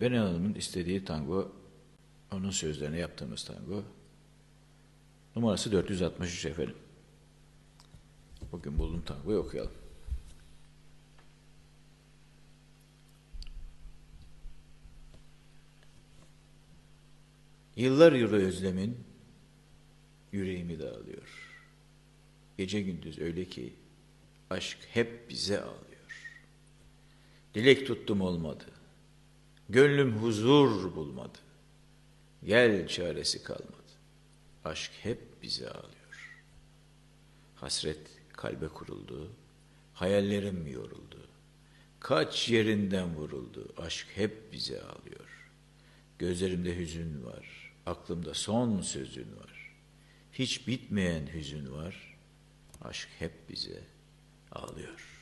Beren Hanım'ın istediği tango, onun sözlerine yaptığımız tango. Numarası 463 efendim. Bugün buldum tangoyu okuyalım. Yıllar yılı özlemin yüreğimi dağılıyor. Gece gündüz öyle ki aşk hep bize ağlıyor. Dilek tuttum olmadı. Gönlüm huzur bulmadı. Gel çaresi kalmadı. Aşk hep bize ağlıyor. Hasret kalbe kuruldu. Hayallerim yoruldu. Kaç yerinden vuruldu. Aşk hep bize ağlıyor. Gözlerimde hüzün var. Aklımda son sözün var. Hiç bitmeyen hüzün var. Aşk hep bize ağlıyor.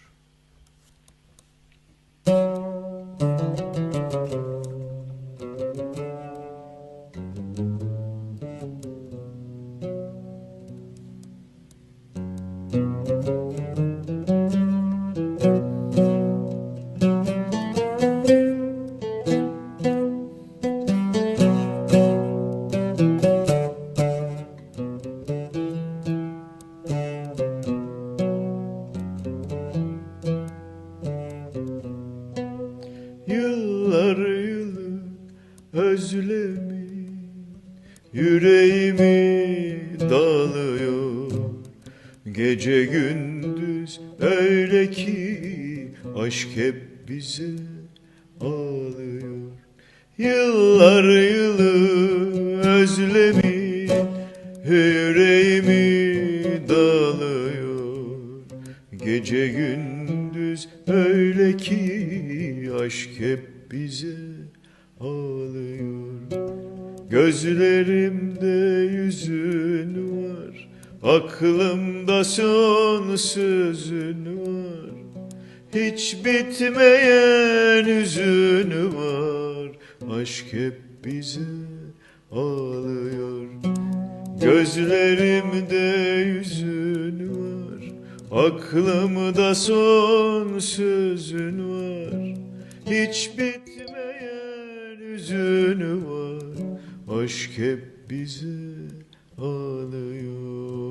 Yıllar yılı özlemin yüreğimi dalıyor Gece gündüz öyle ki aşk hep bize ağlıyor. Yıllar yılı özlemin yüreğimi dalıyor. Gece gündüz öyle ki aşk hep bize ağlıyor. Gözlerimde yüzün var Aklımda son sözün var. Hiç bitmeyen hüzün var. Aşk hep bize ağlıyor. Gözlerimde yüzün var. Aklımda son sözün var. Hiç bitmeyen hüzün var. Aşk hep bize ağlıyor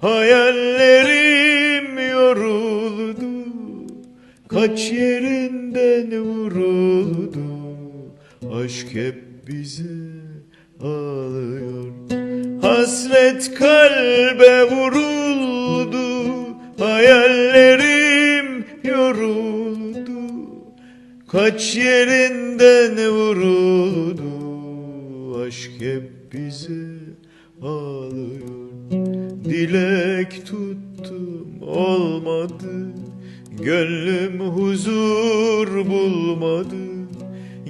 Hayallerim yoruldu Kaç yerinden vuruldu. Aşk hep bize ağlıyor. Hasret kalbe vuruldu Hayallerim yoruldu. Kaç yerinden vuruldu Aşk hep bize ağlıyor Dilek tuttum olmadı. Gönlüm huzur bulmadı.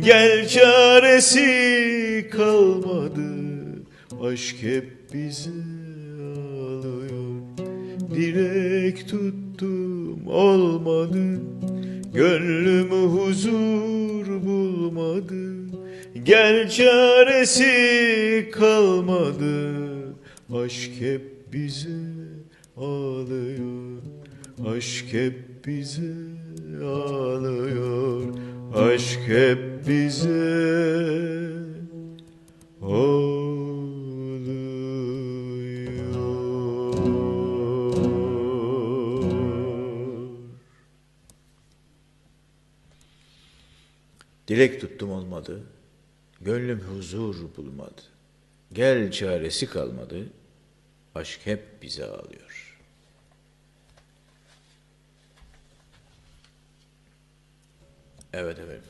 Gel çaresi kalmadı. Aşk hep bize ağlıyor. Dilek tuttum olmadı. Gönlüm huzur bulmadı. Gel çaresi kalmadı Aşk hep bize ağlıyor Aşk hep bize ağlıyor Aşk hep ağlıyor Dilek tuttum olmadı. Gönlüm huzur bulmadı. Gel çaresi kalmadı. Aşk hep bize ağlıyor. Evet efendim.